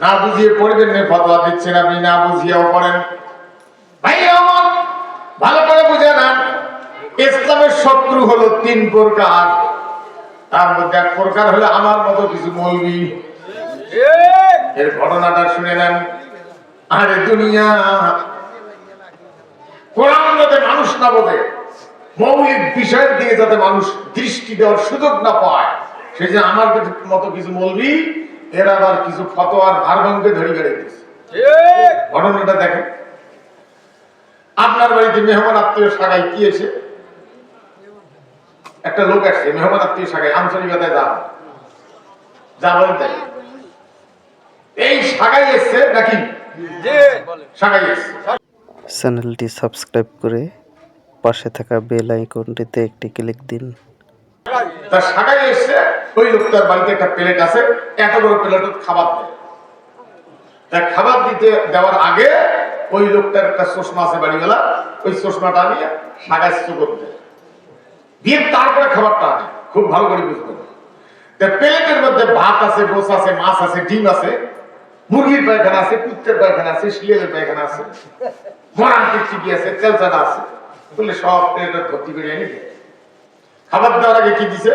না বুঝিয়ে পড়বেন না ফতোয়া দিচ্ছেন আপনি, না বুঝিয়েও পড়েন। ভাই ভালো করে বুঝে না ইসলামের শত্রু হলো তিন প্রকার। তার মধ্যে এক প্রকার হলো আমার মতো কিছু মৌলবি। এর ঘটনাটা শুনে নেন। আরে দুনিয়া, কোরআন যাতে মানুষ না বোঝে, মৌলিক বিষয়ের দিকে যাতে মানুষ দৃষ্টি দেওয়ার সুযোগ না পায় সেই যে আমার মতো কিছু মৌলবি এর আবার কিছু ফতোয়ার ভারভঙ্গে ধরে বেড়ে গেছে ঘটনাটা দেখেন। আপনার বাড়িতে মেহমান আত্মীয় সাগাই কি এসে? একটা লোক আসছে মেহমান আত্মীয় সাগাই আঞ্চলিকতায় যা। যা বলেন তাই। এই সাগাই এসছে নাকি? সাগাই এসছে। চ্যানেলটি সাবস্ক্রাইব করে পাশে থাকা বেল আইকনটিতে একটি ক্লিক দিন। তার সাগাই এসছে ওই লোকটার বাড়িতে একটা প্লেট আছে, এত বড় প্লেট খাবার দেয়। খাবার দিতে দেওয়ার আগে ওই লোকটার একটা চশমা আছে বাড়িওয়ালা, ওই চশমাটা নিয়ে সাগাই চুকর দেয়। তারপরে খাবারটা আনে, খুব ভালো করে বুঝবেন। তা প্লেটের মধ্যে ভাত আছে, গোস আছে, মাছ আছে, ডিম আছে, মুরগির পায়খানা আছে, কুত্তের পায়খানা আছে শিয়ালের পায়খানা আছে মরান টিকটিকি আছে তেলচানা আছে বলে সব প্লেটের ভর্তি করে এনে। খাবার দেওয়ার আগে কি দিছে?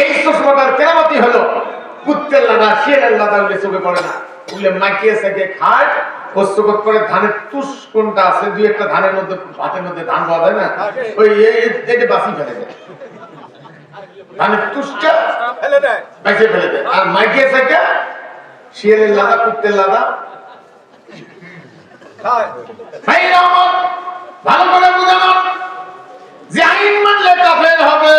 এই চশমাটার কেরামতি হলো কুত্তের লাদা শিয়ালের লাদা চোখে পড়ে না। মাইকিয়ে খায় হস্তগত করে ধানের তুষ কোনটা আছে দুই একটা ধানের মধ্যে ভাতের মধ্যে ধান পাওয়া যায় না? ওই এটা বাসি ফেলে দেয়। ধানের তুষটা বাইসে ফেলে দেয়। আর মাইকিয়ে সেকে শিয়ালের লাদা কুত্তের লাদা ভালো করে বুঝানো যে আইন মানলে কাফের হবে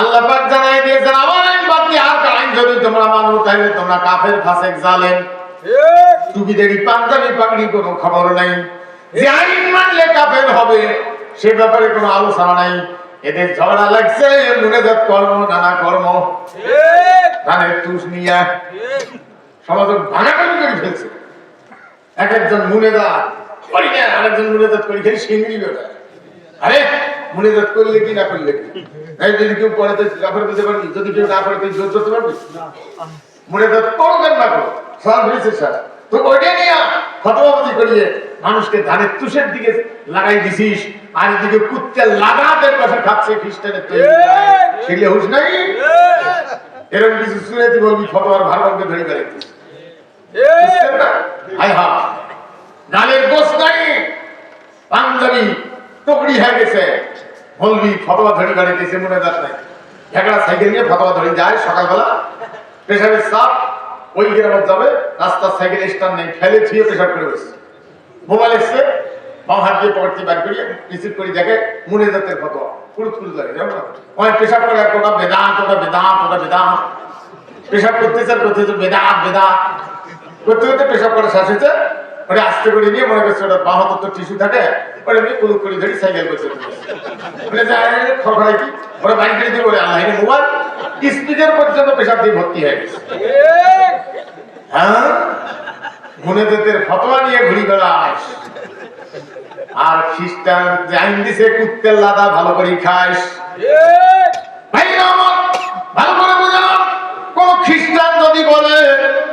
আল্লাহ পাক জানাই দিয়েছেন আমার আইন বাদ দিয়ে আর আইন যদি তোমরা মানো তাহলে তোমরা কাফের ফাসেক জালেন টুপিদেরই পাঞ্জাবি পাগড়ি কোনো খবর নাই। যে আইন মানলে কাফের হবে সে ব্যাপারে কোনো আলোচনা নাই। এদের ঝগড়া লাগছে মুনেজাত কর্ম নানা কর্ম। ধানের তুষ নিয়া সমাজ করে ফেলছে। এক একজন মুনেজাত করি না আরেকজন মুনেজাত করি খালি আরে মুনেজাত করলে কি না করলে কি? এই যদি কেউ পড়ে তো কাপড় দিতে পারবি? যদি কেউ না পড়ে তুই জোর করতে পারবি মুনেজাত করবেন না করো? সব হয়েছে স্যার। তো ওইটা নিয়ে ফটোবাজি করিয়ে মানুষকে ধানের তুষের দিকে লাগাই দিছিস আর এদিকে কুত্তে লাগাতের পাশে খাচ্ছে খ্রিস্টানের তৈরি সেগুলো হুশ নাই? এরকম কিছু শুনে তুই বলবি ফটোয়ার ভারতকে ধরে না? হায় হায়। গালের গোস নাই? পাঞ্জাবি টুকরি হয়ে গেছে। বলবি ফটোয়া ধরে গাড়িতেছে মনে যাত নাই ঢেকড়া সাইকেল নিয়ে ফটোয়া ধরে যায় সকালবেলা। পেশাবের চাপ ওই গ্রামে যাবে, রাস্তার সাইকেল স্ট্যান্ড নেই ফেলে থুয়ে পেশাব করে বসে। মোবাইল এসছে, বাম হাত দিয়ে পকেট বার করিয়ে রিসিভ করে, দেখে মনে জাতের ফটোয়া পুরুত পুরুত লাগে, জানো? না পেশাব করে কোটা বেদান্ত ওটা বেদান্ত ওটা বেদান্ত পেশাব করতেছে আর করতেছে, বেদাত বেদাত। করতে করতে পেশাব করে শেষ হয়েছে। ওটা আস্তে করে নিয়ে মনে করছে ওটা বাঁ হাতে তো টিস্যু থাকে ওটা কুলুক করে ধরি সাইকেল করছে বলে খড়খড়াই কি? ওরা বাড়ি করে দিয়ে বলে আল্লাহ মোবাইল স্পিকার পর্যন্ত পেশাব দিয়ে ভর্তি হয়ে গেছে। হ্যাঁ? মুনেদের ফতোয়া নিয়ে ঘুরি বেড়াস। আর খ্রিস্টান আইন দিছে কুত্তের লাদা ভালো করে খাস। ভাই ভালো করে বুঝানো খ্রিস্টান যদি বলে,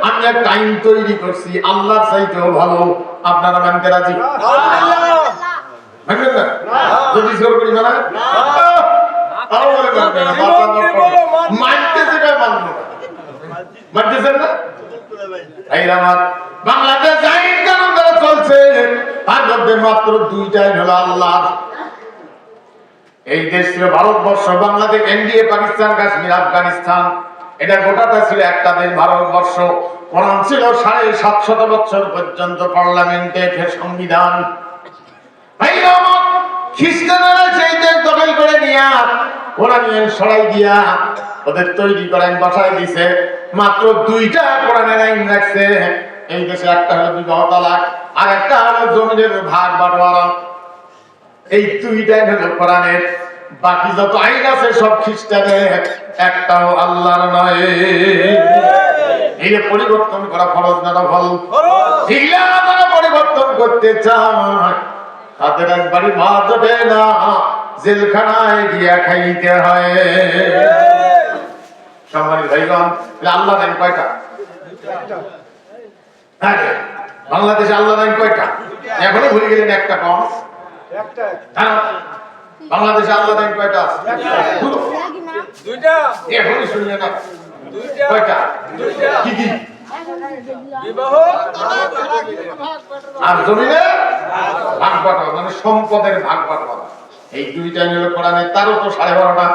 আমি একটা আইন তৈরি করছি, আল্লাহর চাইতেও ভালো। আপনারা মানতে রাজি? যদি মানা মাত্র এই দেশ ছিল ভারতবর্ষ, বাংলাদেশ ইন্ডিয়া পাকিস্তান, কাশ্মীর, আফগানিস্তান। এটা গোটাটা ছিল একটা দেশ ভারতবর্ষ। কোরআন ছিল সাড়ে সাতশত বছর পর্যন্ত পার্লামেন্টে ফের সংবিধান। আমার, সেই দেশ দখল করে নিয়া কোরআনিয়ান সরাই দিয়া ওদের তৈরি করেন বসাই দিছে মাত্র দুইটা কোরআনের আইন রাখছে। এই দেশে একটা হলো বিবাহ তালাক আর একটা হলো জমিনের ভাগ বাটোয়ারা। এই দুইটাই হলো কোরআনের বাকি যত আইন আছে সব খ্রিস্টানের একটাও আল্লাহর নয়। এই পরিবর্তন করা ফরজ না ফল যারা পরিবর্তন করতে চায়। তাদের একবারই জোটে না জেলখানায় গিয়া খাইতে হয়। সম্মানিত ভাইগণ আল্লাহ দেন কয়টা? হ্যাঁ। বাংলাদেশে আল্লাহ আইন কয়টা? এখনও ভুলে গেলেন একটা কম? হ্যাঁ। বাংলাদেশে আল্লাহ দেন কয়টা দুইটা। এখনই শুনলে না কয়টা? কি কি? বিবাহ। আর জমিনে? ভাগ বাটোয়ারা মানে সম্পদের ভাগ বাটোয়ারা এই দুইটা নিয়ে করা কোরআনে তারও তো সাড়ে বারোটা।